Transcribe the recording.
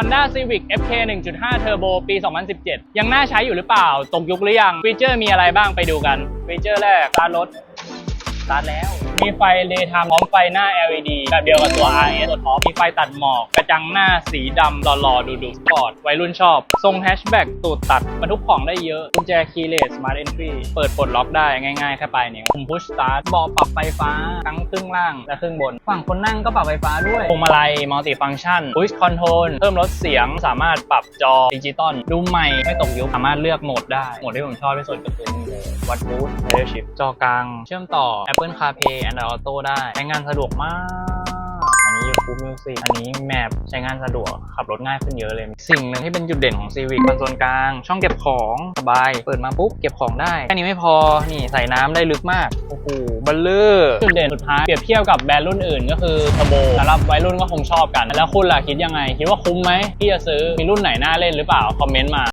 Honda Civic FK 1.5 Turbo ปี 2017 ยังน่าใช้อยู่หรือเปล่า ตกยุคหรือยัง ฟีเจอร์มีอะไรบ้างไปดูกัน ฟีเจอร์แรกสตาร์ทรถ ตาร์ทแล้ว มีไฟเลทามพร้อมไฟหน้า LED แบบเดียวกับตัว RS ตัวท็อปมีไฟตัดหมอก กระจังหน้าสีดำหล่อๆดูดูสปอร์ตวัยรุ่นชอบ ทรงแฮชแบ็กตูดตัดบรรทุกของได้เยอะกุญแจคีย์เลส Smart Entry เปิดปลดล็อกได้ง่ายๆ แค่ปลายนิ้วปุ่ม Push Start เบาะปรับไฟฟ้าทั้งครึ่งล่างและครึ่งบน ฝั่งคนนั่งก็ปรับไฟฟ้าด้วยพวงมาลัย Multi Function Push Control เพิ่มลดเสียงสามารถปรับจอดิจิตอลดูใหม่ไม่ตกยุคสามารถเลือกโหมดได้โหมดที่ผมชอบที่สุดก็คือนี่เลยวัดบูท Leadership จอกลาง เชื่อมต่อ Apple CarPlay Android Auto ได้ใช้งานสะดวกมาก อันนี้ YouTube Music อันนี้แมปใช้งานสะดวก ขับรถง่ายขึ้นเยอะเลย สิ่งหนึ่งที่เป็นจุดเด่นของ Civic คอนโซลกลาง ช่องเก็บของสบาย เปิดมาปุ๊บ เก็บของได้ แค่นี้ไม่พอ นี่ใส่น้ำได้ลึกมาก โอ้โหบัลเลอร์จุดเด่นสุดท้ายเปรียบเทียบกับแบรนด์รุ่นอื่นก็คือเทโบสำหรับวัยรุ่นก็คงชอบกัน แล้วคุณล่ะคิดยังไง คิดว่าคุ้มไหมที่จะซื้อมีรุ่นไหนน่าเล่นหรือเปล่าคอมเมนต์มา